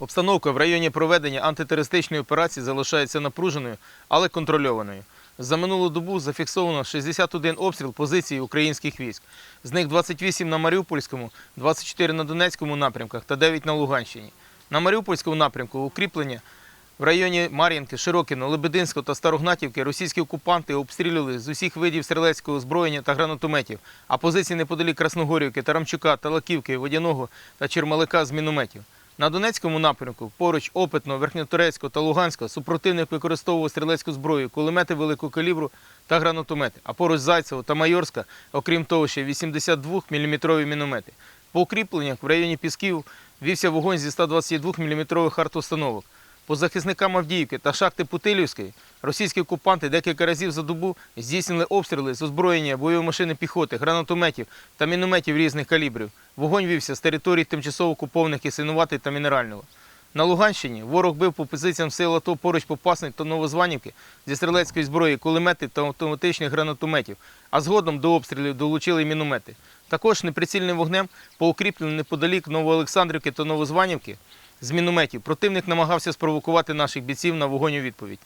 Обстановка в районі проведення антитерористичної операції залишається напруженою, але контрольованою. За минулу добу зафіксовано 61 обстріл позицій українських військ. З них 28 на Маріупольському, 24 на Донецькому напрямках та 9 на Луганщині. На Маріупольському напрямку укріплення в районі Мар'їнки, Широкіно, Лебединського та Старогнатівки російські окупанти обстрілювали з усіх видів стрілецького озброєння та гранатометів, а позиції неподалік Красногорівки, Тарамчука, Талаківки, Водяного та Чермалика з мінометів. На Донецькому напрямку, поруч Опитного, Верхньоторецького та Луганського, супротивник використовував стрілецьку зброю, кулемети великого калібру та гранатомети, а поруч Зайцево та Майорська, окрім того, ще 82-мм міномети. По укріпленнях в районі Пісків вівся вогонь зі 122-мм артустановок. По захисникам Авдіївки та шахти Путилівської російські окупанти декілька разів за добу здійснили обстріли з озброєння бойової машини піхоти, гранатометів та мінометів різних калібрів. Вогонь вівся з територій тимчасово окупованих Кисинувати та Мінерального. На Луганщині ворог бив по позиціям сил АТО поруч Попасник та Новозванівки зі стрілецької зброї кулемети та автоматичних гранатометів, а згодом до обстрілів долучили міномети. Також неприцільним вогнем по укріпленню неподалік Новоолександрівки та Новозванівки з мінометів противник намагався спровокувати наших бійців на вогонь у відповідь.